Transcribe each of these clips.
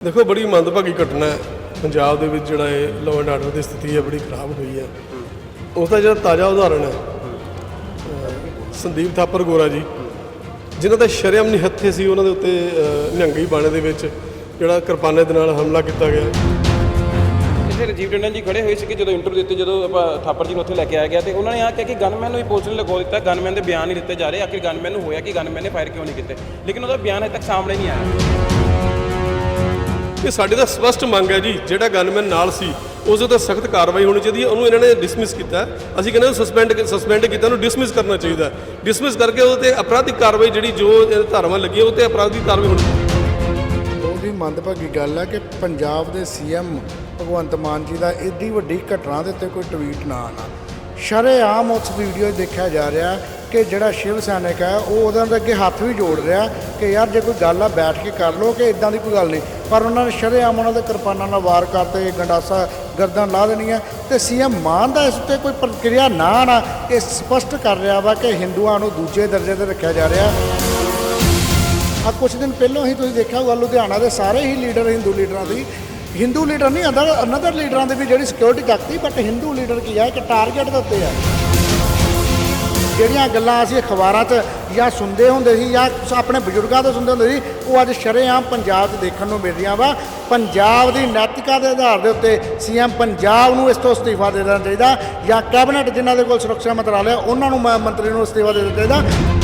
ਦੇਖੋ ਬੜੀ ਮੰਦਭਾਗੀ ਘਟਨਾ ਹੈ। ਪੰਜਾਬ ਦੇ ਵਿੱਚ ਜਿਹੜਾ ਇਹ ਲਾਅ ਐਂਡ ਆਰਡਰ ਦੀ ਸਥਿਤੀ ਹੈ ਬੜੀ ਖਰਾਬ ਹੋਈ ਹੈ। ਉਸ ਦਾ ਜਿਹੜਾ ਤਾਜ਼ਾ ਉਦਾਹਰਣ ਹੈ ਸੰਦੀਪ ਥਾਪਰ ਗੋਰਾ ਜੀ ਜਿਨ੍ਹਾਂ ਦਾ ਸ਼ਰਮ ਨਹੀਂ ਹੱਥੇ ਸੀ ਉਹਨਾਂ ਦੇ ਉੱਤੇ ਅਹ, ਨਿਹੰਗੀ ਬਾਣੇ ਦੇ ਵਿੱਚ ਜਿਹੜਾ ਕਿਰਪਾਨੇ ਦੇ ਨਾਲ ਹਮਲਾ ਕੀਤਾ ਗਿਆ। ਇੱਥੇ ਰਜੀਵ ਟੰਡਨ ਜੀ ਖੜੇ ਹੋਏ ਸੀ ਕਿ ਜਦੋਂ ਇੰਟਰਵਿਊ ਦਿੱਤੇ ਜਦੋਂ ਆਪਾਂ ਥਾਪਰ ਜੀ ਨੂੰ ਉੱਥੇ ਲੈ ਕੇ ਆਇਆ ਗਿਆ ਤੇ ਉਹਨਾਂ ਨੇ ਆ ਕਿਹਾ ਕਿ ਗਨਮੈਨ ਨੂੰ ਹੀ ਪੁਲਿਸ ਨੇ ਲਗੋ ਦਿੱਤਾ। ਗਨਮੈਨ ਦੇ ਬਿਆਨ ਨਹੀਂ ਦਿੱਤੇ ਜਾ ਰਹੇ। ਆਖਿਰ ਗਨਮੈਨ ਨੂੰ ਹੋਇਆ ਕਿ ਗਨਮੈਨ ਨੇ ਫਾਇਰ ਕਿਉਂ ਨਹੀਂ ਕੀਤੇ? ਲੇਕਿਨ ਉਹਦਾ ਬਿਆਨ ਅਜੇ ਤੱਕ ਸਾਹਮਣੇ ਨਹੀਂ ਆਇਆ। ਇਹ ਸਾਡੀ ਤਾਂ ਸਪਸ਼ਟ ਮੰਗ ਹੈ ਜੀ, ਜਿਹੜਾ ਗਨਮੈਨ ਨਾਲ ਸੀ, ਉਸ ਉੱਤੇ ਸਖਤ ਕਾਰਵਾਈ ਹੋਣੀ ਚਾਹੀਦੀ ਹੈ, ਉਹਨੂੰ ਇਹਨਾਂ ਨੇ ਡਿਸਮਿਸ ਕੀਤਾ ਅਸੀਂ ਕਹਿੰਦੇ ਸਸਪੈਂਡ ਸਸਪੈਂਡ ਕੀਤਾ, ਉਹਨੂੰ ਡਿਸਮਿਸ ਕਰਨਾ ਚਾਹੀਦਾ ਡਿਸਮਿਸ ਕਰਕੇ ਉਹਦੇ ਤੇ ਅਪਰਾਧਿਕ ਕਾਰਵਾਈ ਜਿਹੜੀ ਜੋ ਇਹ ਧਾਰਾਵਾਂ ਲੱਗੀਆਂ ਉਹ ਤੇ ਅਪਰਾਧਿਕ ਕਾਰਵਾਈ ਹੋਣੀ ਚਾਹੀਦੀ ਬਹੁਤ ਹੀ ਮੰਦਭਾਗੀ ਗੱਲ ਹੈ ਕਿ ਪੰਜਾਬ ਦੇ ਸੀਐਮ ਭਗਵੰਤ ਮਾਨ ਜੀ ਦਾ ਇੱਡੀ ਵੱਡੀ ਘਟਨਾ ਦੇ ਉੱਤੇ ਕੋਈ ਟਵੀਟ ਨਾ ਆਣਾ ਸ਼ਰੇਆਮ ਉਸ ਵੀਡੀਓ 'ਚ ਦੇਖਿਆ ਜਾ ਰਿਹਾ ਕਿ ਜਿਹੜਾ ਸ਼ਿਵ ਸੈਨਿਕ ਹੈ, ਉਹ ਉਹਨਾਂ ਦੇ ਅੱਗੇ ਹੱਥ ਵੀ ਜੋੜ ਰਿਹਾ ਕਿ ਯਾਰ ਜੇ ਕੋਈ ਗੱਲ ਆ, ਬੈਠ ਕੇ ਕਰ ਲਓ ਕਿ ਇਦਾਂ ਦੀ ਕੋਈ ਗੱਲ ਨਹੀਂ। ਪਰ ਉਹਨਾਂ ਨੇ ਸ਼ਰੇਆਮ ਉਹਨਾਂ ਦੇ ਕਿਰਪਾਨਾਂ ਨਾਲ ਵਾਰ ਕਰਤੇ, ਗੰਡਾਸਾ ਗਰਦਨ ਲਾ ਦੇਣੀ ਹੈ ਤੇ ਸੀਐਮ ਮਾਨ ਦਾ ਇਸ ਉੱਤੇ ਕੋਈ ਪ੍ਰਕਿਰਿਆ ਨਾ ਆਣਾ ਇਹ ਸਪਸ਼ਟ ਕਰ ਰਿਹਾ ਵਾ ਕਿ ਹਿੰਦੂਆਂ ਨੂੰ ਦੂਜੇ ਦਰਜੇ ਤੇ ਰੱਖਿਆ ਜਾ ਰਿਹਾ। ਆ ਕੁਝ ਦਿਨ ਪਹਿਲਾਂ ਹੀ ਤੁਸੀਂ ਦੇਖਿਆ ਹੋਊਗਾ, ਲੁਧਿਆਣਾ ਦੇ ਸਾਰੇ ਹੀ ਲੀਡਰ ਹਿੰਦੂ ਲੀਡਰਾਂ ਦੀ। ਹਿੰਦੂ ਲੀਡਰ ਨਹੀਂ ਅਦਰ ਅਨਦਰ ਲੀਡਰਾਂ ਦੇ ਵੀ ਜਿਹੜੀ ਸਿਕਿਉਰਿਟੀ ਚੱਕਤੀ ਬਟ ਹਿੰਦੂ ਲੀਡਰ ਕੀ ਹੈ ਕਿ ਟਾਰਗੇਟ ਦੇ ਉੱਤੇ ਆ। ਜਿਹੜੀਆਂ ਗੱਲਾਂ ਅਸੀਂ ਅਖਬਾਰਾਂ 'ਚ ਜਾਂ ਸੁਣਦੇ ਹੁੰਦੇ ਸੀ ਜਾਂ ਆਪਣੇ ਬਜ਼ੁਰਗਾਂ ਤੋਂ ਸੁਣਦੇ ਹੁੰਦੇ ਸੀ, ਉਹ ਅੱਜ ਸ਼ਰੇਆਮ ਪੰਜਾਬ 'ਚ ਦੇਖਣ ਨੂੰ ਮਿਲ ਰਹੀਆਂ ਵਾ। ਪੰਜਾਬ ਦੀ ਨੈਤਿਕਤਾ ਦੇ ਆਧਾਰ ਦੇ ਉੱਤੇ ਸੀਐਮ ਪੰਜਾਬ ਨੂੰ ਇਸ ਤੋਂ ਅਸਤੀਫਾ ਦੇ ਦੇਣਾ ਚਾਹੀਦਾ ਜਾਂ ਕੈਬਨਿਟ ਜਿਨ੍ਹਾਂ ਦੇ ਕੋਲ ਸੁਰੱਖਿਆ ਮੰਤਰਾਲਾ ਉਹਨਾਂ ਨੂੰ ਮ- ਮੰਤਰੀ ਨੂੰ ਅਸਤੀਫਾ ਦੇ ਦੇਣਾ ਚਾਹੀਦਾ।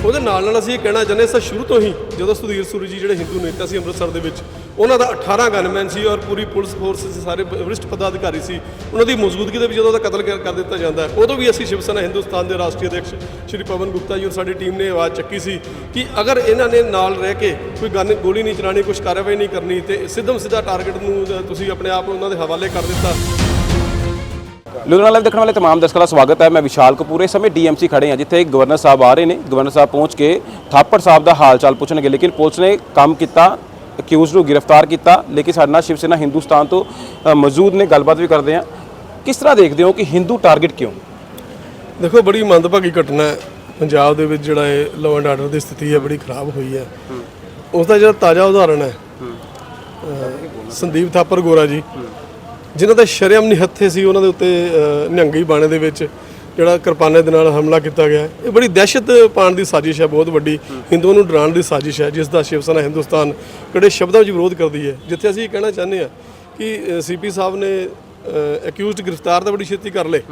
ਉਹਦੇ ਨਾਲ ਨਾਲ ਅਸੀਂ ਇਹ ਕਹਿਣਾ ਚਾਹੁੰਦੇ ਹਾਂ, ਸ਼ੁਰੂ ਤੋਂ ਹੀ ਜਦੋਂ ਸੁਧੀਰ ਸੂਰੀ ਜੀ ਜਿਹੜੇ ਹਿੰਦੂ ਨੇਤਾ ਸੀ ਅੰਮ੍ਰਿਤਸਰ ਦੇ ਵਿੱਚ, ਉਹਨਾਂ ਦਾ 18 ਗਨਮੈਨ ਸੀ ਔਰ ਪੂਰੀ ਪੁਲਿਸ ਫੋਰਸ ਦੇ ਸਾਰੇ ਬ- ਵਰਿਸ਼ਠ ਪਦਾਧਿਕਾਰੀ ਸੀ, ਉਹਨਾਂ ਦੀ ਮੌਜੂਦਗੀ ਦੇ ਵਿੱਚ ਜਦੋਂ ਦਾ ਕਤਲ ਕਰ ਦਿੱਤਾ ਜਾਂਦਾ ਹੈ, ਉਦੋਂ ਵੀ ਅਸੀਂ ਸ਼ਿਵ ਸੈਨਾ ਹਿੰਦੁਸਤਾਨ ਦੇ ਰਾਸ਼ਟਰੀ ਅਧਿਕਸ਼ ਸ਼੍ਰੀ ਪਵਨ ਗੁਪਤਾ ਜੀ ਔਰ ਸਾਡੀ ਟੀਮ ਨੇ ਆਵਾਜ਼ ਚੱਕੀ ਸੀ ਕਿ ਅਗਰ ਇਹਨਾਂ ਨੇ ਨਾਲ ਰਹਿ ਕੇ ਕੋਈ ਗਨ ਗੋਲੀ ਨਹੀਂ ਚਲਾਣੀ ਕੁਝ ਕਾਰਵਾਈ ਨਹੀਂ ਕਰਨੀ ਤੇ ਸਿੱਧਮ ਸਿੱਧਾ ਟਾਰਗੇਟ ਨੂੰ ਤੁਸੀਂ ਆਪਣੇ ਆਪ ਉਹਨਾਂ ਦੇ ਹਵਾਲੇ ਕਰ ਦਿੱਤਾ ਲੁਧਿਆਣਾ ਲਾਈਵ ਦੇਖਣ ਵਾਲੇ तमाम ਦਰਸ਼ਕਾਂ ਦਾ ਸਵਾਗਤ ਹੈ ਮੈਂ ਵਿਸ਼ਾਲ ਕਪੂਰ ਇਸ ਸਮੇਂ ਡੀਐਮਸੀ ਖੜੇ ਹਾਂ ਜਿੱਥੇ ਗਵਰਨਰ ਸਾਹਿਬ ਆ ਰਹੇ ਨੇ ਗਵਰਨਰ ਸਾਹਿਬ ਪਹੁੰਚ ਕੇ ਥਾਪੜ ਸਾਹਿਬ ਦਾ ਹਾਲ ਚਾਲ ਪੁੱਛਣਗੇ ਲੇਕਿਨ ਪੁਲਿਸ ਨੇ ਕੰਮ ਕੀਤਾ ਅਕਿਊਜ਼ ਨੂੰ ਗ੍ਰਿਫਤਾਰ ਕੀਤਾ ਲੇਕਿਨ ਸਾਡੇ ਨਾਲ ਸ਼ਿਵ ਸੈਨਾ ਹਿੰਦੁਸਤਾਨ ਤੋਂ ਅ, ਮੌਜੂਦ ਨੇ ਗੱਲਬਾਤ ਵੀ ਕਰਦੇ ਹਾਂ ਕਿਸ ਤਰ੍ਹਾਂ ਦੇਖਦੇ ਹੋ ਕਿ ਹਿੰਦੂ ਟਾਰਗੇਟ ਕਿਉਂ ਦੇਖੋ ਬੜੀ ਮੰਦਭਾਗੀ ਘਟਨਾ ਹੈ ਪੰਜਾਬ ਦੇ ਵਿੱਚ ਜਿਹੜਾ ਇਹ ਲਾਅ ਐਂਡ ਆਰਡਰ ਦੀ ਸਥਿਤੀ ਹੈ ਬੜੀ ਖਰਾਬ ਹੋਈ ਹੈ ਉਸ ਦਾ ਜਿਹੜਾ ਤਾਜ਼ਾ ਉਦਾਹਰਣ ਹੈ ਅਹ, ਸੰਦੀਪ ਥਾਪਰ ਗੋਰਾ ਜੀ ਜਿਨ੍ਹਾਂ ਦਾ ਸ਼ਰਮ ਨਹੀਂ ਹੱਥੇ ਸੀ ਉਹਨਾਂ ਦੇ ਉੱਤੇ ਨਿਹੰਗੀ ਬਾਣੇ ਦੇ ਵਿੱਚ ਜਿਹੜਾ ਕਿਰਪਾਨੇ ਦੇ ਨਾਲ ਹਮਲਾ ਕੀਤਾ ਗਿਆ। ਇਹ ਬੜੀ ਦਹਿਸ਼ਤ ਪਾਉਣ ਦੀ ਸਾਜ਼ਿਸ਼ ਹੈ ਬਹੁਤ ਵੱਡੀ। ਹਿੰਦੂਆਂ ਨੂੰ ਡਰਾਉਣ ਦੀ ਸਾਜ਼ਿਸ਼ ਹੈ ਜਿਸ ਦਾ ਸ਼ਿਵ ਸੈਨਾ ਹਿੰਦੁਸਤਾਨ ਕੜੇ ਸ਼ਬਦਾਂ ਵਿੱਚ ਵਿਰੋਧ ਕਰਦੀ ਹੈ। ਜਿੱਥੇ ਅਸੀਂ ਇਹ ਕਹਿਣਾ ਚਾਹੁੰਦੇ ਹਾਂ ਕਿ ਸੀਪੀ ਸਾਹਿਬ ਨੇ ਅਕਿਊਜ਼ਡ ਗ੍ਰਿਫਤਾਰ ਤਾਂ ਬੜੀ ਛੇਤੀ ਕਰ ਲਏ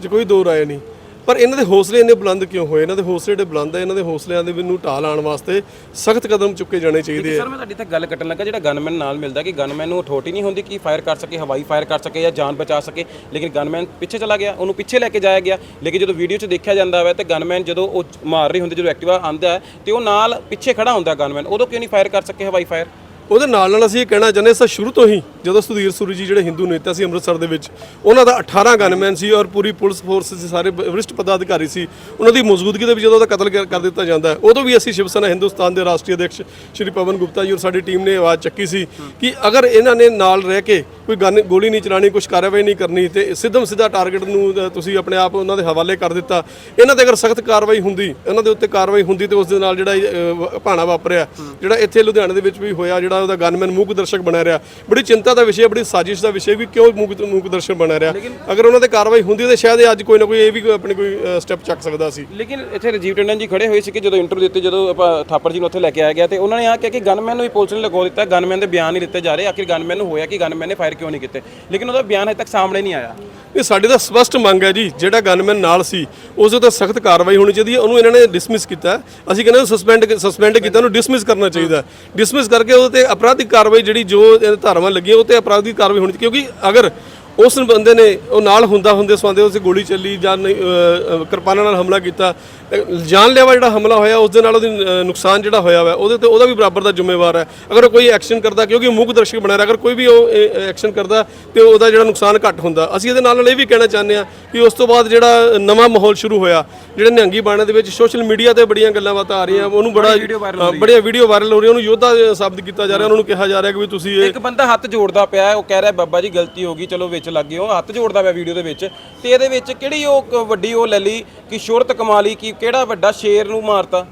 ਜੇ ਕੋਈ ਦੋ ਰਾਏ ਨਹੀਂ। ਪਰ ਇਹਨਾਂ ਦੇ ਹੌਸਲੇ ਇੰਨੇ ਬੁਲੰਦ ਕਿਉਂ ਹੋਏ? ਇਹਨਾਂ ਦੇ ਹੌਸਲੇ ਜਿਹੜੇ ਬੁਲੰਦ ਹੈ ਇਹਨਾਂ ਦੇ ਹੌਸਲਿਆਂ ਦੇ ਨੂੰ ਢਾਲ ਆਉਣ ਵਾਸਤੇ ਸਖਤ ਕਦਮ ਚੁੱਕੇ ਜਾਣੇ ਚਾਹੀਦੇ ਆ। ਸਰ ਮੈਂ ਤੁਹਾਡੀ ਤੱਕ ਗੱਲ ਕੱਟਣ ਲੱਗਾ ਜਿਹੜਾ ਗਨਮੈਨ ਨਾਲ ਮਿਲਦਾ ਕਿ ਗਨਮੈਨ ਨੂੰ ਅਥਾਰਟੀ ਨਹੀਂ ਹੁੰਦੀ ਕਿ ਫਾਇਰ ਕਰ ਸਕੇ ਹਵਾਈ ਫਾਇਰ ਕਰ ਸਕੇ ਜਾਂ ਜਾਨ ਬਚਾ ਸਕੇ। ਲੇਕਿਨ ਗਨਮੈਨ ਪਿੱਛੇ ਚਲਾ ਗਿਆ ਉਹਨੂੰ ਪਿੱਛੇ ਲੈ ਕੇ ਜਾਇਆ ਗਿਆ। ਲੇਕਿਨ ਜਦੋਂ ਵੀਡੀਓ 'ਚ ਦੇਖਿਆ ਜਾਂਦਾ ਹੈ ਤੇ ਗਨਮੈਨ ਜਦੋਂ ਉਹ ਮਾਰ ਰਹੀ ਹੁੰਦੀ ਜਦੋਂ ਐਕਟਿਵਾ ਆਂਦਾ ਹੈ ਤੇ ਉਹ ਨਾਲ ਪਿੱਛੇ ਖੜਾ ਹੁੰਦਾ ਗਨਮੈਨ ਉਦੋਂ ਕਿਉਂ ਨਹੀਂ ਫਾਇਰ ਕਰ ਸਕੇ ਹਵਾਈ ਫਾਇਰ ਉਹਦੇ ਨਾਲ ਨਾਲ ਅਸੀਂ ਇਹ ਕਹਿਣਾ ਚਾਹੁੰਦੇ ਹਾਂ ਸ਼ੁਰੂ ਤੋਂ ਹੀ ਜਦੋਂ ਸੁਧੀਰ ਸੂਰੀ ਜੀ ਜਿਹੜੇ ਹਿੰਦੂ ਨੇਤਾ ਸੀ ਅੰਮ੍ਰਿਤਸਰ ਦੇ ਵਿੱਚ ਉਹਨਾਂ ਦਾ 18 ਗਨਮੈਨ ਸੀ ਔਰ ਪੂਰੀ ਪੁਲਿਸ ਫੋਰਸ ਦੇ ਸਾਰੇ ਵਰਿਸ਼ਟ ਵਰਿਸ਼ਠ ਪਦਾਧਿਕਾਰੀ ਸੀ ਉਹਨਾਂ ਦੀ ਮੌਜੂਦਗੀ ਦੇ ਵਿੱਚ ਜਦੋਂ ਉਹਦਾ ਕਤਲ ਕਰ ਕਰ ਦਿੱਤਾ ਜਾਂਦਾ ਉਦੋਂ ਵੀ ਅਸੀਂ ਸ਼ਿਵ ਸੈਨਾ ਹਿੰਦੁਸਤਾਨ ਦੇ ਰਾਸ਼ਟਰੀ ਅਧਿਕਸ਼ ਸ਼੍ਰੀ ਪਵਨ ਗੁਪਤਾ ਜੀ ਔਰ ਸਾਡੀ ਟੀਮ ਨੇ ਆਵਾਜ਼ ਚੱਕੀ ਸੀ ਕਿ ਅਗਰ ਇਹਨਾਂ ਨੇ ਨਾਲ ਰਹਿ ਕੇ ਕੋਈ ਗਨ ਗੋਲੀ ਨਹੀਂ ਚਲਾਣੀ ਕੁਝ ਕਾਰਵਾਈ ਨਹੀਂ ਕਰਨੀ ਤੇ ਸਿੱਧਮ ਸਿੱਧਾ ਟਾਰਗੇਟ ਨੂੰ ਤੁਸੀਂ ਆਪਣੇ ਆਪ ਉਹਨਾਂ ਦੇ ਹਵਾਲੇ ਕਰ ਦਿੱਤਾ ਇਹਨਾਂ ਤੇ ਅਗਰ ਸਖਤ ਕਾਰਵਾਈ ਹੁੰਦੀ ਇਹਨਾਂ ਦੇ ਉੱਤੇ ਕਾਰਵਾਈ ਹੁੰਦੀ ਤੇ ਉਸ ਦੇ ਨਾਲ ਜਿਹੜਾ ਇਹ, ਵ- ਭਾਣਾ ਵਾਪਰਿਆ ਜਿਹੜਾ ਇੱਥੇ ਲੁਧਿਆਣੇ ਦੇ ਵਿੱਚ ਵੀ ਹੋਇਆ ਜਿਹੜਾ ਉਹਦਾ ਗਨਮੈਨ ਮੂਕ ਦਰਸ਼ਕ ਬਣਿਆ ਰਿਹਾ। ਬੜੀ ਚਿੰਤਾ ਦਾ ਵਿਸ਼ੇ ਬੜੀ ਸਾਜ਼ਿਸ਼ ਦਾ ਵਿਸ਼ੇ ਵੀ ਕਿਉਂ ਮੂਕ ਮੂਕ ਦਰਸ਼ਕ ਬਣਿਆ ਰਿਹਾ। ਅਗਰ ਉਹਨਾਂ ਤੇ ਕਾਰਵਾਈ ਹੁੰਦੀ ਤੇ ਸ਼ਾਇਦ ਅੱਜ ਕੋਈ ਨਾ ਕੋਈ ਇਹ ਵੀ ਆਪਣੀ ਕੋਈ ਸਟੈਪ ਚੱਕ ਸਕਦਾ ਸੀ। ਲੇਕਿਨ ਇੱਥੇ ਰਜੀਵ ਟੰਡਨ ਜੀ ਖੜੇ ਹੋਏ ਸੀ ਕਿ ਜਦੋਂ ਇੰਟਰਵਿਊ ਦਿੱਤੇ ਜਦੋਂ ਆਪਾਂ ਥਾਪਰ ਜੀ ਨੂੰ ਉੱਥੇ ਲੈ ਕੇ ਆਇਆ ਗਿਆ ਤੇ ਉਹਨਾਂ ਨੇ ਆ ਕਿਹਾ ਕਿ ਗਨਮੈਨ ਨੂੰ ਹੀ ਪੁਲਿਸ ਨੇ ਲਗੋ ਦਿੱਤਾ ਗਨਮੈਨ ਦੇ ਬਿਆਨ ਨਹੀਂ ਦਿੱਤੇ ਜਾ ਰਹੇ ਆਖਿਰ ਗਨਮੈਨ ਨੂੰ ਹੋਇਆ ਕਿ ਗਨਮੈਨ ਨੇ ਫਾਇਰ ਕਿਉਂ ਨਹੀਂ ਕੀਤੇ। ਲੇਕਿਨ ਉਹਦਾ ਬਿਆਨ ਅਜੇ ਤੱਕ ਸਾਹਮਣੇ ਨਹੀਂ ਆਇਆ। ਇਹ ਸਾਡੀ ਤਾਂ ਸਪਸ਼ਟ ਮੰਗ ਹੈ ਜੀ ਜਿਹੜਾ ਗਨਮੈਨ ਨਾਲ ਸੀ ਉਸ ਉੱਤੇ ਸਖਤ ਕਾਰਵਾਈ ਹੋਣੀ ਚਾਹੀਦੀ ਹੈ ਉਹਨੂੰ ਇਹਨਾਂ ਨੇ ਡਿਸਮਿਸ ਕੀਤਾ। ਅਸੀਂ ਕਹਿੰਦੇ ਸਸਪੈਂਡ ਸਸਪੈਂਡ ਕੀਤਾ ਉਹਨੂੰ ਡਿਸਮਿਸ ਕਰਨਾ ਚਾਹੀਦਾ। ਡਿਸਮਿਸ ਕਰਕੇ ਉਹਦੇ ਤੇ ਅਪਰਾਧਿਕ ਕਾਰਵਾਈ ਜਿਹੜੀ ਜੋ ਇਹ ਧਾਰਾਵਾਂ ਲੱਗੀਆਂ ਉਹ ਤੇ ਅਪਰਾਧਿਕ ਕਾਰਵਾਈ ਹੋਣੀ ਕਿਉਂਕਿ ਅਗਰ ਉਸ ਬੰਦੇ ਨੇ ਉਹ ਨਾਲ ਹੁੰਦਾ ਹੁੰਦੇ ਸਵਾਂਦੇ ਉਸ ਗੋਲੀ ਚੱਲੀ ਜਾਂ ਕਿਰਪਾਨਾਂ ਨਾਲ ਹਮਲਾ ਕੀਤਾ। ਅ, ਜਾਨਲੇਵਾ ਜਿਹੜਾ ਹਮਲਾ ਹੋਇਆ ਉਸ ਦੇ ਨਾਲ ਉਹਦੀ ਨੁਕਸਾਨ ਜਿਹੜਾ ਹੋਇਆ ਵਾ ਉਹਦੇ ਤੇ ਉਹਦਾ ਵੀ ਬਰਾਬਰ ਦਾ ਜ਼ਿੰਮੇਵਾਰ ਹੈ। ਅਗਰ ਕੋਈ ਐਕਸ਼ਨ ਕਰਦਾ ਕਿਉਂਕਿ ਮੂਕ ਦਰਸ਼ਕ ਬਣਿਆ ਰਿਹਾ, ਅਗਰ ਕੋਈ ਵੀ ਉਹ ਐਕਸ਼ਨ ਕਰਦਾ ਤੇ ਉਹਦਾ ਜਿਹੜਾ ਨੁਕਸਾਨ ਘੱਟ ਹੁੰਦਾ। ਅਸੀਂ ਇਹਦੇ ਨਾਲ ਨਾਲ ਇਹ ਵੀ ਕਹਿਣਾ ਚਾਹੁੰਦੇ ਆ ਕਿ ਉਸ ਤੋਂ ਬਾਅਦ ਜਿਹੜਾ ਨਵਾਂ ਮਾਹੌਲ ਸ਼ੁਰੂ ਹੋਇਆ ਜਿਹੜੇ ਨਿਹੰਗੀ ਬਾਣੇ ਦੇ ਵਿੱਚ ਸੋਸ਼ਲ ਮੀਡੀਆ ਤੇ ਬੜੀਆਂ ਗੱਲਾਂ ਬਾਤਾਂ ਆ ਰਹੀਆਂ ਉਹਨੂੰ ਬੜਾ ਬੜੀਆਂ ਵੀਡੀਓ ਵਾਇਰਲ ਹੋ ਰਹੀਆਂ ਉਹਨੂੰ ਯੋਧਾ ਸ਼ਬਦ ਕੀਤਾ ਜਾ ਰਿਹਾ ਉਹਨਾਂ ਨੂੰ ਕਿਹਾ ਜਾ ਰਿਹਾ ਕਿ ਵੀ ਤੁਸੀਂ ਇਹ ਇੱਕ ਬੰਦਾ ਹੱਥ ਜੋੜਦਾ ਪਿਆ ਉਹ ਕਹਿ ਰਿਹਾ ਬਾਬਾ ਜੀ ਗਲਤੀ ਹੋ ਗਈ ਚਲੋ ਵਿੱਚ ਲੱਗ ਗਏ ਹੋ ਹੱਥ ਜੋੜਦਾ ਪਿਆ ਵੀਡੀਓ ਦੇ ਵਿੱਚ। ਤੇ ਇਹਦੇ ਵਿੱਚ ਕਿਹੜੀ ਉਹ ਕ- ਵੱਡੀ ਉਹ ਲੈ ਲਈ ਕਿ ਸ਼ੁਰਤ ਕਮਾ ਲਈ ਕਿ ਕਿਹੜਾ ਵੱਡਾ ਸ਼ੇਰ ਨੂੰ ਮਾਰਤਾ?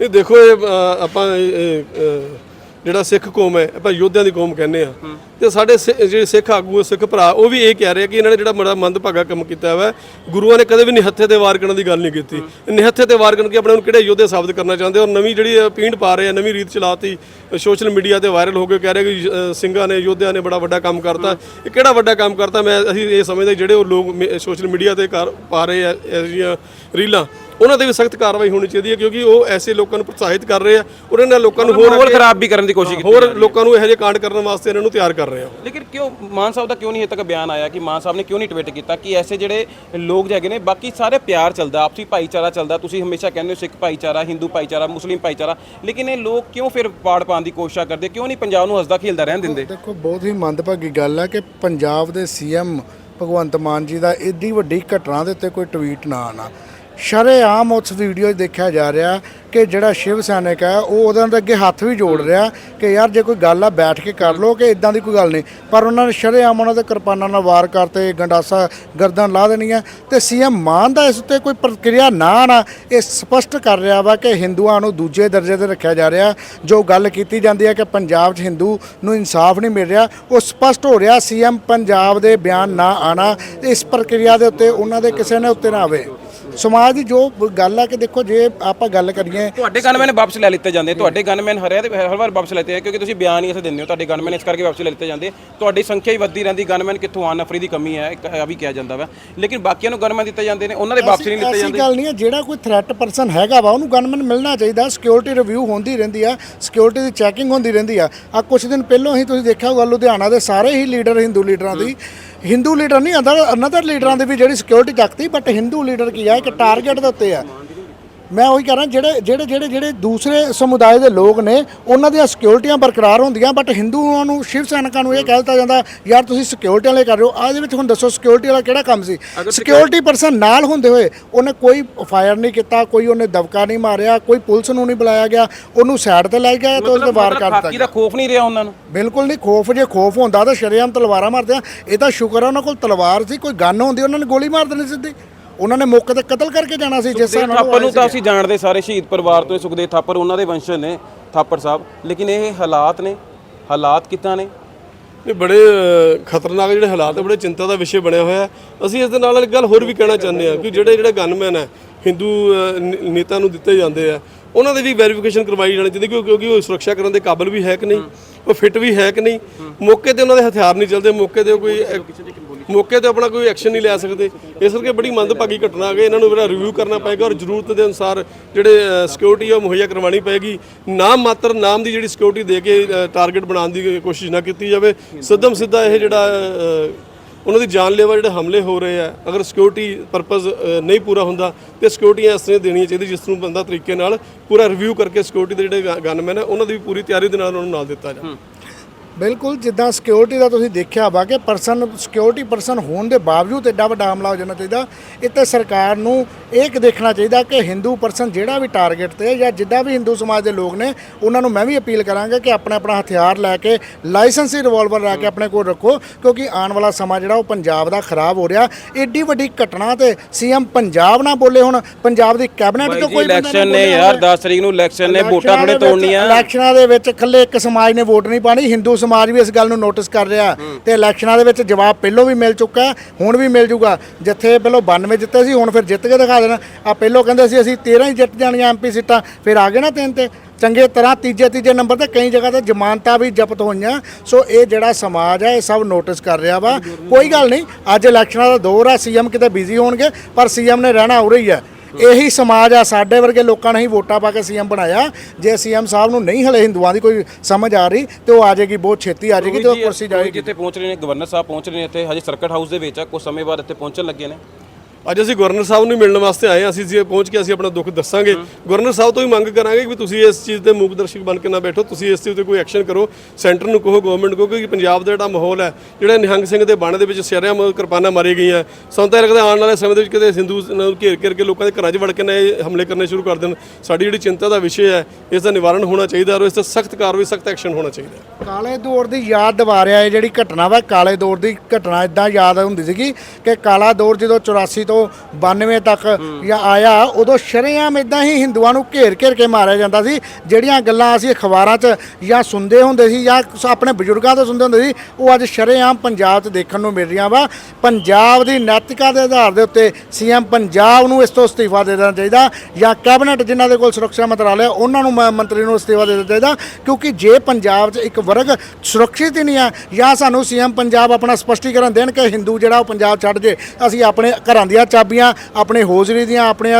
ਇਹ ਦੇਖੋ ਇਹ ਅ, ਆਪਾਂ ਇਹ, ਅ, ਜਿਹੜਾ ਸਿੱਖ ਕੌਮ ਹੈ ਆਪਾਂ ਯੋਧਿਆਂ ਦੀ ਕੌਮ ਕਹਿੰਦੇ ਆ ਤੇ ਸਾਡੇ ਜਿਹੜੇ ਸਿੱਖ ਆਗੂ ਸਿੱਖ ਭਰਾ ਉਹ ਵੀ ਇਹ ਕਹਿ ਰਹੇ ਕਿ ਇਹਨਾਂ ਨੇ ਜਿਹੜਾ ਬੜਾ ਮੰਦਭਾਗਾ ਕੰਮ ਕੀਤਾ ਹੋਇਆ ਗੁਰੂਆਂ ਨੇ ਕਦੇ ਵੀ ਨਿਹੱਥੇ ਤੇ ਵਾਰ ਕਰਨ ਦੀ ਗੱਲ ਨਹੀਂ ਕੀਤੀ। ਨਿਹੱਥੇ ਤੇ ਵਾਰ ਕਰਨ ਕੇ ਆਪਣੇ ਨੂੰ ਕਿਹੜੇ ਯੋਧੇ ਸਾਬਤ ਕਰਨਾ ਚਾਹੁੰਦੇ ਔਰ ਨਵੀਂ ਜਿਹੜੀ ਪੀਂਢ ਪਾ ਰਹੇ ਆ ਨਵੀਂ ਰੀਤ ਚਲਾਤੀ ਸੋਸ਼ਲ ਮੀਡੀਆ ਤੇ ਵਾਇਰਲ ਹੋ ਕੇ ਕਹਿ ਰਹੇ ਕਿ ਸਿੰਘਾਂ ਨੇ ਯੋਧਿਆਂ ਨੇ ਬੜਾ ਵੱਡਾ ਕੰਮ ਕਰਤਾ। ਇਹ ਕਿਹੜਾ ਵੱਡਾ ਕੰਮ ਕਰਤਾ? ਮੈਂ ਅਸੀਂ ਇਹ ਸਮਝਦੇ ਜਿਹੜੇ ਉਹ ਲੋਕ ਸੋਸ਼ਲ ਮੀਡੀਆ ਤੇ ਕਰ ਪਾ ਰਹੇ ਆ ਰੀਲਾਂ। ਉਹਨਾਂ ਤੇ ਵੀ ਸਖਤ ਕਾਰਵਾਈ ਹੋਣੀ ਚਾਹੀਦੀ ਹੈ ਕਿਉਂਕਿ ਉਹ ਐਸੇ ਲੋਕਾਂ ਨੂੰ ਪ੍ਰੋਤਸਾਹਿਤ ਕਰ ਰਹੇ ਆ ਉਹਨਾਂ ਨਾਲ ਲੋਕਾਂ ਨੂੰ ਹੋਰ ਮਾਹੌਲ ਖਰਾਬ ਵੀ ਕਰਨ ਦੀ ਕੋਸ਼ਿਸ਼ ਕੀਤੀ ਹੋਰ ਲੋਕਾਂ ਨੂੰ ਇਹੋ ਜਿਹੇ ਕਾਂਡ ਕਰਨ ਵਾਸਤੇ ਇਹਨਾਂ ਨੂੰ ਤਿਆਰ ਕਰ ਰਹੇ ਆ। ਲੇਕਿਨ ਕਿਉਂ ਮਾਨ ਸਾਹਿਬ ਦਾ ਕਿਉਂ ਨਹੀਂ ਹਜੇ ਤੱਕ ਬਿਆਨ ਆਇਆ ਕਿ ਮਾਨ ਸਾਹਿਬ ਨੇ ਕਿਉਂ ਨਹੀਂ ਟਵੀਟ ਕੀਤਾ ਕਿ ਐਸੇ ਜਿਹੜੇ ਲੋਕ ਹੈਗੇ ਨੇ ਬਾਕੀ ਸਾਰੇ ਪਿਆਰ ਚੱਲਦਾ ਆਪਸੀ ਭਾਈਚਾਰਾ ਚੱਲਦਾ ਤੁਸੀਂ ਹਮੇਸ਼ਾ ਕਹਿੰਦੇ ਹੋ ਸਿੱਖ ਭਾਈਚਾਰਾ ਹਿੰਦੂ ਭਾਈਚਾਰਾ ਮੁਸਲਿਮ ਭਾਈਚਾਰਾ ਲੇਕਿਨ ਇਹ ਲੋਕ ਕਿਉਂ ਫਿਰ ਪਾੜ ਪਾਉਣ ਦੀ ਕੋਸ਼ਿਸ਼ ਕਰਦੇ? ਕਿਉਂ ਨਹੀਂ ਪੰਜਾਬ ਨੂੰ ਹੱਸਦਾ ਖੇਲਦਾ ਰਹਿਣ ਦਿੰਦੇ? ਦੇਖੋ ਬਹੁਤ ਹੀ ਮੰਦਭਾਗੀ ਗੱਲ ਹੈ ਕਿ ਪੰਜਾਬ ਦੇ ਸੀਐਮ ਭਗਵੰਤ ਮਾਨ ਜੀ ਦਾ ਏਡੀ ਵੱਡੀ ਘਟਨਾ ਦੇ ਉੱਤੇ ਕੋਈ ਟਵੀਟ ਨਾ ਆਣਾ ਸ਼ਰੇਆਮ ਉਸ ਵੀਡੀਓ 'ਚ ਦੇਖਿਆ ਜਾ ਰਿਹਾ ਕਿ ਜਿਹੜਾ ਸ਼ਿਵ ਸੈਨਿਕ ਹੈ, ਉਹ ਉਹਦੇ ਦੇ ਅੱਗੇ ਹੱਥ ਵੀ ਜੋੜ ਰਿਹਾ ਕਿ ਯਾਰ ਜੇ ਕੋਈ ਗੱਲ ਆ, ਬੈਠ ਕੇ ਕਰ ਲਓ ਕਿ ਇਦਾਂ ਦੀ ਕੋਈ ਗੱਲ ਨਹੀਂ। ਪਰ ਉਹਨਾਂ ਨੇ ਸ਼ਰੇਆਮ ਉਹਨਾਂ ਦੇ ਕਿਰਪਾਨਾਂ ਨਾਲ ਵਾਰ ਕਰਤੇ, ਗੰਡਾਸਾ ਗਰਦਨ ਲਾ ਦੇਣੀ ਹੈ ਤੇ ਸੀਐਮ ਮਾਨ ਦਾ ਇਸ ਉੱਤੇ ਕੋਈ ਪ੍ਰਕਿਰਿਆ ਨਾ ਆਣਾ ਇਹ ਸਪਸ਼ਟ ਕਰ ਰਿਹਾ ਵਾ ਕਿ ਹਿੰਦੂਆਂ ਨੂੰ ਦੂਜੇ ਦਰਜੇ ਤੇ ਰੱਖਿਆ ਜਾ ਰਿਹਾ। ਜੋ ਗੱਲ ਕੀਤੀ ਜਾਂਦੀ ਹੈ ਕਿ ਪੰਜਾਬ 'ਚ ਹਿੰਦੂ ਨੂੰ ਇਨਸਾਫ ਨਹੀਂ ਮਿਲ ਰਿਹਾ, ਉਹ ਸਪਸ਼ਟ ਹੋ ਰਿਹਾ ਸੀਐਮ ਪੰਜਾਬ ਦੇ ਬਿਆਨ ਨਾ ਆਣਾ ਇਸ ਪ੍ਰਕਿਰਿਆ ਦੇ ਉੱਤੇ ਉਹਨਾਂ ਦੇ ਕਿਸੇ ਨੇ ਉੱਤੇ ਨਾ ਆਵੇ। ਸਮਾਜ ਦੀ ਜੋ ਗੱਲ ਹੈ ਕਿ ਦੇਖੋ ਜੇ ਆਪਾਂ ਗੱਲ ਕਰੀਏ ਤੁਹਾਡੇ ਗਨਮੈਨ ਵਾਪਸ ਲੈ ਲਿੱਤੇ ਜਾਂਦੇ। ਤੁਹਾਡੇ ਗਨਮੈਨ ਹਰਿਆ ਤੇ ਹਰ ਵਾਰ ਵਾਪਸ ਲੈਤੇ ਆ ਕਿਉਂਕਿ ਤੁਸੀਂ ਬਿਆਨ ਹੀ ਐਸੇ ਦਿੰਦੇ ਹੋ ਤੁਹਾਡੇ ਗਨਮੈਨ ਇਸ ਕਰਕੇ ਵਾਪਸ ਲੈ ਲਿੱਤੇ ਜਾਂਦੇ। ਤੁਹਾਡੀ ਸੰਖਿਆ ਹੀ ਵੱਧਦੀ ਰਹਿੰਦੀ ਗਨਮੈਨ ਕਿੱਥੋਂ ਆਉਣ ਨਫਰੀ ਦੀ ਕਮੀ ਹੈ ਇੱਕ ਇਹ ਵੀ ਕਿਹਾ ਜਾਂਦਾ ਵਾ। ਲੇਕਿਨ ਬਾਕੀਆਂ ਨੂੰ ਗਨਮੈਨ ਦਿੱਤੇ ਜਾਂਦੇ ਨੇ ਉਹਨਾਂ ਦੇ ਵਾਪਸ ਨਹੀਂ ਲਿੱਤੇ ਐਸੀ ਜਾਂਦੇ। ਗੱਲ ਨਹੀਂ ਹੈ ਜਿਹੜਾ ਕੋਈ ਥ੍ਰੈਟ ਪਰਸਨ ਹੈਗਾ ਵਾ ਉਹਨੂੰ ਗਨਮੈਨ ਮਿਲਣਾ ਚਾਹੀਦਾ ਸਿਕਿਉਰਿਟੀ ਰਿਵਿਊ ਹੁੰਦੀ ਰਹਿੰਦੀ ਆ ਸਿਕਿਉਰਿਟੀ ਦੀ ਚੈਕਿੰਗ ਹੁੰਦੀ ਰਹਿੰਦੀ ਆ। ਆ ਕੁਝ ਦਿਨ ਪਹਿਲਾਂ ਹੀ ਤੁਸੀਂ ਦੇਖਿਆ ਹੋਊਗਾ ਲੁਧਿਆਣਾ ਦੇ ਸਾਰੇ ਹੀ ਲੀਡਰ ਹਿੰਦੂ ਲੀਡਰਾਂ ਦੀ ਹਿੰਦੂ ਲੀਡਰ ਨਹੀਂ ਅੰਦਰ ਅਨਦਰ ਲੀਡਰਾਂ ਦੀ ਵੀ ਜਿਹੜੀ ਸਿਕਿਉਰਿਟੀ ਚੱਕਤੀ ਬਟ ਹਿੰਦੂ ਲੀਡਰ ਕੀ ਆ, ਇੱਕ ਟਾਰਗੇਟ ਦੇ ਉੱਤੇ ਆ। ਮੈਂ ਉਹੀ ਕਹਿ ਰਿਹਾ ਜਿਹੜੇ ਜਿਹੜੇ ਜਿਹੜੇ ਜਿਹੜੇ ਦੂਸਰੇ ਸਮੁਦਾਇ ਦੇ ਲੋਕ ਨੇ ਉਹਨਾਂ ਦੀਆਂ ਸਿਕਿਉਰਿਟੀਆਂ ਬਰਕਰਾਰ ਹੁੰਦੀਆਂ ਬਟ ਹਿੰਦੂਆਂ ਨੂੰ ਸ਼ਿਵ ਸੈਨਿਕਾਂ ਨੂੰ ਇਹ ਕਹਿ ਦਿੱਤਾ ਜਾਂਦਾ ਯਾਰ ਤੁਸੀਂ ਸਿਕਿਉਰਿਟੀ ਵਾਲੇ ਕਰ ਰਹੇ ਹੋ। ਆਹ ਦੇ ਵਿੱਚ ਹੁਣ ਦੱਸੋ ਸਿਕਿਉਰਿਟੀ ਵਾਲਾ ਕਿਹੜਾ ਕੰਮ ਸੀ? ਸਿਕਿਉਰਿਟੀ ਪਰਸਨ ਨਾਲ ਹੁੰਦੇ ਹੋਏ ਉਹਨੇ ਕੋਈ ਫਾਇਰ ਨਹੀਂ ਕੀਤਾ ਕੋਈ ਉਹਨੇ ਦਬਕਾ ਨਹੀਂ ਮਾਰਿਆ ਕੋਈ ਪੁਲਿਸ ਨੂੰ ਨਹੀਂ ਬੁਲਾਇਆ ਗਿਆ ਉਹਨੂੰ ਸਾਈਡ ਤੇ ਲੈ ਗਿਆ ਤੇ ਉਹਦੇ ਵਾਰ ਕਰ ਦਿੱਤਾ ਦਾ ਖੋਫ ਨਹੀਂ ਰਿਹਾ ਉਹਨਾਂ ਨੂੰ? ਬਿਲਕੁਲ ਨਹੀਂ ਖੋਫ ਜੇ ਖੋਫ ਹੁੰਦਾ ਤਾਂ ਸ਼ਰੇਆਮ ਤਲਵਾਰਾਂ ਮਾਰਦੇ ਆ। ਇਹ ਤਾਂ ਸ਼ੁਕਰ ਆ ਉਹਨਾਂ ਕੋਲ ਤਲਵਾਰ ਸੀ ਕੋਈ ਗਨ ਹੁੰਦੀ ਉਹਨਾਂ ਨੇ ਗੋਲੀ ਮਾਰ ਦੇਣੀ ਸਿੱਧੀ। ਉਹਨਾਂ ਨੇ ਮੌਕੇ ਤੇ ਕਤਲ ਕਰਕੇ ਜਾਣਾ ਸੀ ਜਿਸ ਨਾਲ ਥਾਪਰ ਨੂੰ ਤਾਂ ਅਸੀਂ ਜਾਣਦੇ ਸਾਰੇ ਸ਼ਹੀਦ ਪਰਿਵਾਰ ਤੋਂ ਸੁਖਦੇਵ ਥਾਪਰ ਉਹਨਾਂ ਦੇ ਵੰਸ਼ਜ ਨੇ ਥਾਪਰ ਸਾਹਿਬ। ਲੇਕਿਨ ਇਹ ਹਾਲਾਤ ਨੇ ਹਾਲਾਤ ਕਿੱਦਾਂ ਨੇ? ਇਹ ਬੜੇ ਖਤਰਨਾਕ ਜਿਹੜੇ ਹਾਲਾਤ ਬੜੇ ਚਿੰਤਾ ਦਾ ਵਿਸ਼ੇ ਬਣਿਆ ਹੋਇਆ ਅਸੀਂ ਇਸ ਦੇ ਨਾਲ ਇੱਕ ਗੱਲ ਹੋਰ ਵੀ ਕਹਿਣਾ ਚਾਹੁੰਦੇ ਹਾਂ ਕਿ ਜਿਹੜੇ ਜਿਹੜੇ ਗਨਮੈਨ ਹੈ ਹਿੰਦੂ ਨੇਤਾ ਨੂੰ ਦਿੱਤੇ ਜਾਂਦੇ ਆ ਉਹਨਾਂ ਦੇ ਵੀ ਵੈਰੀਫਿਕੇਸ਼ਨ ਕਰਵਾਈ ਜਾਣੀ ਚਾਹੀਦੀ ਕਿਉਂ- ਕਿਉਂਕਿ ਉਹ ਸੁਰੱਖਿਆ ਕਰਨ ਦੇ ਕਾਬਿਲ ਵੀ ਹੈ ਕਿ ਨਹੀਂ ਉਹ ਫਿੱਟ ਵੀ ਹੈ ਕਿ ਨਹੀਂ। ਮੌਕੇ ਤੇ ਉਹਨਾਂ ਦੇ ਹਥਿਆਰ ਨਹੀਂ ਚੱਲਦੇ ਮੌਕੇ ਤੇ ਕੋਈ ਮੌਕੇ ਤੇ ਆਪਣਾ ਕੋਈ ਐਕਸ਼ਨ ਨਹੀਂ ਲੈ ਸਕਦੇ। ਇਸ ਕਰਕੇ ਬੜੀ ਮੰਦਭਾਗੀ ਘਟਨਾ ਆ ਗਈ। ਇਹਨਾਂ ਨੂੰ ਜਿਹੜਾ ਰਿਵਿਊ ਕਰਨਾ ਪਏਗਾ ਔਰ ਜ਼ਰੂਰਤ ਦੇ ਅਨੁਸਾਰ ਜਿਹੜੇ ਸਿਕਿਉਰਿਟੀ ਆ ਉਹ ਮੁਹੱਈਆ ਕਰਵਾਉਣੀ ਪਏਗੀ। ਨਾਮ ਮਾਤਰ ਨਾਮ ਦੀ ਜਿਹੜੀ ਸਿਕਿਉਰਿਟੀ ਦੇ ਕੇ ਟਾਰਗੇਟ ਬਣਾਉਣ ਦੀ ਕੋਸ਼ਿਸ਼ ਨਾ ਕੀਤੀ ਜਾਵੇ। ਸਿੱਧਮ ਸਿੱਧਾ ਇਹ ਜਿਹੜਾ ਉਹਨਾਂ ਦੀ ਜਾਨਲੇਵਾ ਜਿਹੜੇ ਹਮਲੇ ਹੋ ਰਹੇ ਆ, ਅਗਰ ਸਿਕਿਉਰਿਟੀ ਪਰਪਸ ਨਹੀਂ ਪੂਰਾ ਹੁੰਦਾ, ਤੇ ਸਿਕਿਉਰਿਟੀਆਂ ਇਸ ਤਰ੍ਹਾਂ ਦੇਣੀਆਂ ਚਾਹੀਦੀ ਜਿਸ ਨੂੰ ਬੰਦਾ ਤਰੀਕੇ ਨਾਲ ਪੂਰਾ ਰਿਵਿਊ ਕਰਕੇ ਸਿਕਿਉਰਿਟੀ ਦੇ ਜਿਹੜੇ ਗਨਮੈਨ ਆ, ਉਹਨਾਂ ਦੀ ਵੀ ਪੂਰੀ ਤਿਆਰੀ ਦੇ ਨਾਲ ਉਹਨਾਂ ਨੂੰ ਨਾਲ ਦਿੱਤਾ ਜਾਵੇ। ਬਿਲਕੁਲ ਜਿੱਦਾਂ ਸਿਕਿਉਰਿਟੀ ਦਾ ਤੁਸੀਂ ਦੇਖਿਆ ਵਾ ਕਿ ਪਰਸਨ ਸਿਕਿਉਰਿਟੀ ਪਰਸਨ ਹੋਣ ਦੇ ਬਾਵਜੂਦ ਐਡਾ ਵੱਡਾ ਹਮਲਾ ਹੋ ਜਾਣਾ ਚਾਹੀਦਾ ਇੱਥੇ ਸਰਕਾਰ ਨੂੰ ਇਹ ਦੇਖਣਾ ਚਾਹੀਦਾ ਕਿ ਹਿੰਦੂ ਪਰਸਨ ਜਿਹੜਾ ਵੀ ਟਾਰਗੇਟ ਤੇ ਜਾਂ ਜਿੱਦਾਂ ਵੀ ਹਿੰਦੂ ਸਮਾਜ ਦੇ ਲੋਕ ਨੇ ਉਹਨਾਂ ਨੂੰ ਮੈਂ ਵੀ ਅਪੀਲ ਕਰਾਂਗਾ ਕਿ ਆਪਣਾ ਆਪਣਾ ਹਥਿਆਰ ਲੈ ਕੇ ਲਾਇਸੈਂਸੀ ਰਿਵਾਲਵਰ ਲੈ ਕੇ ਆਪਣੇ ਕੋਲ ਰੱਖੋ ਕਿਉਂਕਿ ਆਉਣ ਵਾਲਾ ਸਮਾਂ ਜਿਹੜਾ ਉਹ ਪੰਜਾਬ ਦਾ ਖਰਾਬ ਹੋ ਰਿਹਾ ਏਡੀ ਵੱਡੀ ਘਟਨਾ ਤੇ ਸੀਐਮ ਪੰਜਾਬ ਨਾ ਬੋਲੇ ਹੁਣ ਪੰਜਾਬ ਦੀ ਕੈਬਨਿਟ ਤੋਂ ਕੋਈ ਇਲੈਕਸ਼ਨ ਨੇ ਯਾਰ ਹੋਇਆ। 10 ਤਰੀਕ ਨੂੰ ਇਲੈਕਸ਼ਨ ਨੇ ਵੋਟਾਂ ਥੋੜੇ ਤੋੜਨੀਆਂ ਇਲੈਕਸ਼ਨਾਂ ਦੇ ਵਿੱਚ ਇਕੱਲੇ ਇੱਕ ਸਮਾਜ ਨੇ ਵੋਟ ਨਹੀਂ ਪਾਣੀ ਹਿੰਦੂ ਸਮਾਜ ਵੀ ਇਸ ਗੱਲ ਨੂੰ ਨੋਟਿਸ ਕਰ ਰਿਹਾ ਤੇ ਇਲੈਕਸ਼ਨਾਂ ਦੇ ਵਿੱਚ ਜਵਾਬ ਪਹਿਲੋਂ ਵੀ ਮਿਲ ਚੁੱਕਾ ਹੁਣ ਵੀ ਮਿਲ ਜੂਗਾ। ਜਿੱਥੇ ਪਹਿਲੋਂ 92 ਜਿੱਤੇ ਸੀ ਹੁਣ ਫਿਰ ਜਿੱਤ ਕੇ ਦਿਖਾ ਦੇਣਾ। ਆ ਪਹਿਲੋਂ ਕਹਿੰਦੇ ਸੀ ਅਸੀਂ 13 ਹੀ ਜਿੱਤ ਜਾਣੀਆਂ ਐਮਪੀ ਸੀਟਾਂ ਫਿਰ ਆ ਗਏ ਨਾ ਤਿੰਨ ਤੇ। ਚੰਗੇ ਤਰ੍ਹਾਂ ਤੀਜੇ ਤੀਜੇ ਨੰਬਰ ਤੇ ਕਈ ਜਗ੍ਹਾ ਤੇ ਜ਼ਮਾਨਤਾਂ ਵੀ ਜ਼ਬਤ ਹੋਈਆਂ। ਸੋ ਇਹ ਜਿਹੜਾ ਸਮਾਜ ਹੈ ਇਹ ਸਭ ਨੋਟਿਸ ਕਰ ਰਿਹਾ ਵਾ। ਕੋਈ ਗੱਲ ਨਹੀਂ ਅੱਜ ਇਲੈਕਸ਼ਨਾਂ ਦਾ ਦੌਰ ਆ ਸੀਐਮ ਕਿਤੇ ਬਿਜ਼ੀ ਹੋਣਗੇ ਪਰ ਸੀਐਮ ਨੇ ਰਹਿਣਾ ਉਰੇ ਹੀ ਹੈ। ਇਹੀ ਸਮਾਜ ਆ ਸਾਡੇ ਵਰਗੇ ਲੋਕਾਂ ਨੇ ਹੀ ਵੋਟਾਂ ਪਾ ਕੇ ਸੀਐਮ ਬਣਾਇਆ। ਜੇ ਸੀਐਮ ਸਾਹਿਬ ਨੂੰ ਨਹੀਂ ਹਲੇ ਹਿੰਦੂਆਂ ਦੀ ਕੋਈ ਸਮਝ ਆ ਰਹੀ ਤੇ ਉਹ ਆ ਜਾਏਗੀ ਬਹੁਤ ਛੇਤੀ ਆ ਜਾਏਗੀ ਤੇ ਉਹ ਕੁਰਸੀ ਜਾਏਗੀ। ਜਿੱਥੇ ਪਹੁੰਚ ਰਹੇ ਨੇ ਗਵਰਨਰ ਸਾਹਿਬ ਪਹੁੰਚ ਰਹੇ ਨੇ ਇੱਥੇ ਹਜੇ ਸਰਕਟ ਹਾਊਸ ਦੇ ਵਿੱਚ ਆ ਕੁਝ ਸਮੇਂ ਬਾਅਦ ਇੱਥੇ ਪਹੁੰਚਣ ਲੱਗੇ ਨੇ। ਅੱਜ ਅਸੀਂ ਗਵਰਨਰ ਸਾਹਿਬ ਨੂੰ ਮਿਲਣ ਵਾਸਤੇ ਆਏ ਹਾਂ। ਅਸੀਂ ਜੇ ਪਹੁੰਚ ਕੇ ਅਸੀਂ ਆਪਣਾ ਦੁੱਖ ਦੱਸਾਂਗੇ। ਗਵਰਨਰ ਸਾਹਿਬ ਤੋਂ ਵੀ ਮੰਗ ਕਰਾਂਗੇ ਕਿ ਤੁਸੀਂ ਇਸ ਚੀਜ਼ ਤੇ ਮੂਕ ਦਰਸ਼ਕ ਬਣ ਕੇ ਨਾ ਬੈਠੋ। ਤੁਸੀਂ ਇਸ ਚੀਜ਼ ਤੇ ਕੋਈ ਐਕਸ਼ਨ ਕਰੋ। ਸੈਂਟਰ ਨੂੰ ਕਹੋ ਗਵਰਨਮੈਂਟ ਕਹੋ ਕਿ ਪੰਜਾਬ ਦਾ ਜਿਹੜਾ ਮਾਹੌਲ ਹੈ ਜਿਹੜਾ ਨਿਹੰਗ ਸਿੰਘ ਦੇ ਬਾਣੇ ਦੇ ਵਿੱਚ ਸਿਰਿਆਂ ਮ ਕਿਰਪਾਨਾਂ ਮਾਰੀ ਗਈਆਂ। ਸਾਨੂੰ ਤਾਂ ਇਹ ਲੱਗਦਾ ਆਉਣ ਵਾਲੇ ਸਮੇਂ ਦੇ ਵਿੱਚ ਕਿਤੇ ਹਿੰਦੂ ਨੂੰ ਘੇਰ ਘੇਰ ਕੇ ਲੋਕਾਂ ਦੇ ਘਰਾਂ 'ਚ ਵੜ ਕੇ ਨਾ ਇਹ ਹਮਲੇ ਕਰਨੇ ਸ਼ੁਰੂ ਕਰ ਦੇਣ। ਸਾਡੀ ਜਿਹੜੀ ਚਿੰਤਾ ਦਾ ਵਿਸ਼ੇ ਹੈ ਇਸ ਦਾ ਨਿਵਾਰਣ ਹੋਣਾ ਚਾਹੀਦਾ ਔਰ ਇਸ ਤੇ ਸਖਤ ਕਾਰਵਾਈ ਸਖਤ ਐਕਸ਼ਨ ਹੋਣਾ ਚਾਹੀਦਾ ਹੈ। ਕਾਲੇ ਦੌਰ ਦੀ ਯਾਦ ਦਿਵਾ ਰਿਹਾ ਇਹ ਜਿਹੜੀ ਘਟਨਾ ਵਾ। ਕਾਲੇ ਦੌਰ ਦੀ ਘਟਨਾ ਇਦਾਂ ਯਾਦ ਹੁੰਦੀ ਸੀਗੀ ਕਿ ਕਾਲਾ ਦੌਰ ਜਦੋਂ 84 ਤੋਂ 92 ਤੱਕ ਜਾਂ ਆਇਆ, ਉਦੋਂ ਸ਼ਰੇਆਮ ਇਦਾਂ ਹੀ ਹਿੰਦੂਆਂ ਨੂੰ ਘੇਰ ਘੇਰ ਕੇ ਮਾਰਿਆ ਜਾਂਦਾ ਸੀ, ਜਿਹੜੀਆਂ ਗੱਲਾਂ ਅਸੀਂ ਅਖਬਾਰਾਂ 'ਚ ਜਾਂ ਸੁਣਦੇ ਹੁੰਦੇ ਸੀ ਜਾਂ ਆਪਣੇ ਬਜ਼ੁਰਗਾਂ ਤੋਂ ਸੁਣਦੇ ਹੁੰਦੇ ਸੀ, ਉਹ ਅੱਜ ਸ਼ਰੇਆਮ ਪੰਜਾਬ 'ਚ ਦੇਖਣ ਨੂੰ ਮਿਲ ਰਹੀਆਂ ਵਾ। ਪੰਜਾਬ ਦੀ ਨੈਤਿਕਤਾ ਦੇ ਆਧਾਰ ਦੇ ਉੱਤੇ ਸੀਐਮ ਪੰਜਾਬ ਨੂੰ ਇਸ ਤੋਂ ਅਸਤੀਫਾ ਦੇ ਦੇਣਾ ਚਾਹੀਦਾ ਜਾਂ ਕੈਬਨਿਟ ਜਿਨ੍ਹਾਂ ਦੇ ਕੋਲ ਸੁਰੱਖਿਆ ਮੰਤਰਾਲਾ ਉਹਨਾਂ ਨੂੰ ਮ- ਮੰਤਰੀ ਨੂੰ ਅਸਤੀਫਾ ਦੇ ਦੇਣਾ ਚਾਹੀਦਾ, ਕਿਉਂਕਿ ਜੇ ਪੰਜਾਬ 'ਚ ਇੱਕ ਵਰਗ ਸੁਰੱਖਿਅਤ ਹੀ ਨਹੀਂ ਆ ਜਾਂ ਸਾਨੂੰ ਸੀਐਮ ਪੰਜਾਬ ਆਪਣਾ ਸਪਸ਼ਟੀਕਰਨ ਦੇਣ ਕਿ ਹਿੰਦੂ ਜਿਹੜਾ ਉਹ ਪੰਜਾਬ ਛੱਡ ਜੇ, ਅਸੀਂ ਆਪਣੇ ਘਰਾਂ ਦੀਆਂ ਚਾਬੀਆਂ ਆਪਣੇ ਹੋਜ਼ਰੀ ਦੀਆਂ ਆਪਣੇ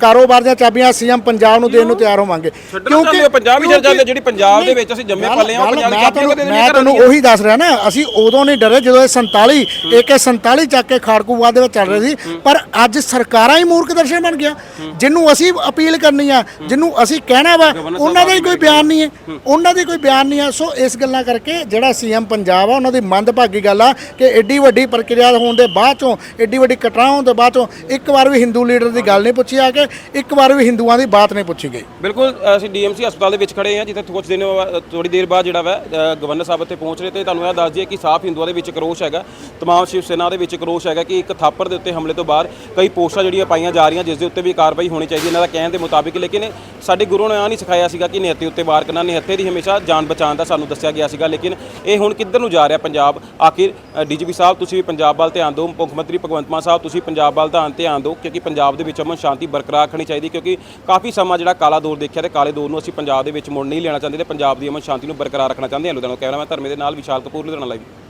ਕਾਰੋਬਾਰ ਦੀਆਂ ਚਾਬੀਆਂ ਸੀਐਮ ਪੰਜਾਬ ਨੂੰ ਦੇਣ ਨੂੰ ਤਿਆਰ ਹੋਵਾਂਗੇ। ਹੋ ਪੰਜਾਬ ਹੀ ਜਾਂਦੇ ਜਿਹੜੀ ਪੰਜਾਬ ਦੇ ਵਿੱਚ ਅਸੀਂ ਜੰਮੇ ਪਲੇ ਉਹ ਪੰਜਾਬ ਦੀ ਤੁਹਾਨੂੰ ਕਦੇ ਨਹੀਂ ਤੁਹਾਨੂੰ। ਉਹੀ ਦੱਸ ਰਿਹਾ ਨਾ ਅਸੀਂ ਉਦੋਂ ਨਹੀਂ ਡਰੇ ਜਦੋਂ ਇਹ 47 AK 47 ਚੱਕ ਕੇ ਖਾੜਕੂਵਾਦ ਦੇ ਵਿੱਚ ਚੱਲ ਰਹੇ ਸੀ ਪਰ ਅੱਜ ਸਰਕਾਰਾਂ ਹੀ ਮੂਰਖ ਦਰਸ਼ਨ ਬਣ ਗਿਆ ਜਿਹਨੂੰ ਅਸੀਂ ਅਪੀਲ ਕਰਨੀ ਆ ਜਿਹਨੂੰ ਅਸੀਂ ਕਹਿਣਾ ਵਾ ਉਹਨਾਂ ਦਾ ਹੀ ਕੋਈ ਬਿਆਨ ਨਹੀਂ ਹੈ। ਉਹਨਾਂ ਦੀ ਕੋਈ ਬਿਆਨ ਨਹੀਂ ਆ ਸੋ ਇਸ ਗੱਲਾਂ ਕਰਕੇ ਜਿਹੜਾ ਸੀਐਮ ਪੰਜਾਬ ਆ ਉਹਨਾਂ ਦੀ ਮੰਦਭਾਗੀ ਗੱਲ ਆ ਕਿ ਐਡੀ ਵੱਡੀ ਪ੍ਰਕਿਰਿਆ ਹੋਣ ਦੇ ਬਾਅਦ ਚੋਂ ਐਡੀ ਵੱਡੀ ਹੋਣ ਦੇ ਬਾਅਦ ਚੋਂ ਇੱਕ ਵਾਰ ਵੀ ਹਿੰਦੂ ਲੀਡਰ ਦੀ ਗੱਲ ਨਹੀਂ ਪੁੱਛੀ ਆ ਕੇ, ਇੱਕ ਵਾਰ ਵੀ ਹਿੰਦੂਆਂ ਦੀ ਬਾਤ ਨਹੀਂ ਪੁੱਛੀ ਗਈ। ਬਿਲਕੁਲ, ਅਸੀਂ ਡੀਐਮਸੀ ਹਸਪਤਾਲ ਦੇ ਵਿੱਚ ਖੜੇ ਹਾਂ ਜਿੱਥੇ ਕੁਝ ਦਿਨ ਥੋੜੀ ਦੇਰ ਬਾਅਦ ਜਿਹੜਾ ਵਾ ਗਵਰਨਰ ਸਾਹਿਬ ਇੱਥੇ ਪਹੁੰਚ ਰਹੇ ਤੇ ਤੁਹਾਨੂੰ ਇਹ ਦੱਸ ਦਈਏ ਕਿ ਸਾਫ਼ ਹਿੰਦੂਆਂ ਦੇ ਵਿੱਚ ਕਰੋਸ਼ ਹੈਗਾ, ਤਮਾਮ ਸ਼ਿਵ ਸੈਨਾ ਦੇ ਵਿੱਚ ਕਰੋਸ਼ ਹੈਗਾ ਕਿ ਇੱਕ ਥਾਪਰ ਦੇ ਉੱਤੇ ਹਮਲੇ ਤੋਂ ਬਾਅਦ ਕਈ ਪੋਸਟਾਂ ਜਿਹੜੀਆਂ ਪਾਈਆਂ ਜਾ ਰਹੀਆਂ ਜਿਸ ਦੇ ਉੱਤੇ ਵੀ ਕਾਰਵਾਈ ਹੋਣੀ ਚਾਹੀਦੀ ਇਹਨਾਂ ਦਾ ਕਹਿਣ ਦੇ ਮੁਤਾਬਿਕ ਲੇਕਿਨ ਸਾਡੇ ਗੁਰੂ ਨੇ ਆ ਨਹੀਂ ਸਿਖਾਇਆ ਸੀਗਾ ਕਿ ਨਿਹੱਤੇ ਉੱਤੇ ਵਾਰ ਕਰਨਾ ਨਿਹੱਤੇ ਦੀ ਹਮੇਸ਼ਾ ਜਾਨ ਬਚਾਉਣ ਦਾ ਸਾਨੂੰ ਦੱਸਿਆ ਗਿਆ ਸੀਗਾ। ਲੇਕਿਨ ਇਹ ਹੁਣ ਕਿੱਧਰ ਨੂੰ ਜਾ ਰਿਹਾ ਪੰਜਾਬ? ਆਖਿਰ ਡੀਜੀਪੀ ਸਾਹਿਬ, ਤੁਸੀਂ ਵੀ ਪੰਜਾਬ ਵੱਲ ਧਿਆਨ ਦਿਓ। ਮੁੱਖ ਮੰਤਰੀ ਭਗਵੰਤ ਮਾਨ ਸਾਹਿਬ, ਤੁਸੀਂ ਪੰਜਾਬ ਵੱਲ ਧਿਆਨ ਧਿਆਨ ਦਿਓ, ਕਿਉਂਕਿ ਪੰਜਾਬ ਦੇ ਵਿੱਚ ਅਮਨ ਸ਼ਾਂਤੀ ਬਰਕਰਾਰ ਰੱਖਣੀ ਚਾਹੀਦੀ, ਕਿਉਂਕਿ ਕਾਫੀ ਸਮਾਂ ਜਿਹੜਾ ਕਾਲਾ ਦੌਰ ਦੇਖਿਆ ਤੇ ਕਾਲੇ ਦੌਰ ਨੂੰ ਅਸੀਂ ਪੰਜਾਬ ਦੇ ਵਿੱਚ ਮੁੜ ਨਹੀਂ ਲੈਣਾ ਚਾਹੁੰਦੇ ਤੇ ਪੰਜਾਬ ਦੀ ਅਮਨ ਸ਼ਾਂਤੀ ਨੂੰ ਬਰਕਰਾਰ ਰੱਖਣਾ ਚਾਹੁੰਦੇ ਹਾਂ ਲੁਧਿਆਣਾ ਕੈਮਰਾਮੈਨ ਧਰਮੇ ਦੇ ਨਾਲ ਵਿਸ਼ਾਲ ਕਪੂਰ, ਲੁਧਿਆਣਾ ਲਾਈਵ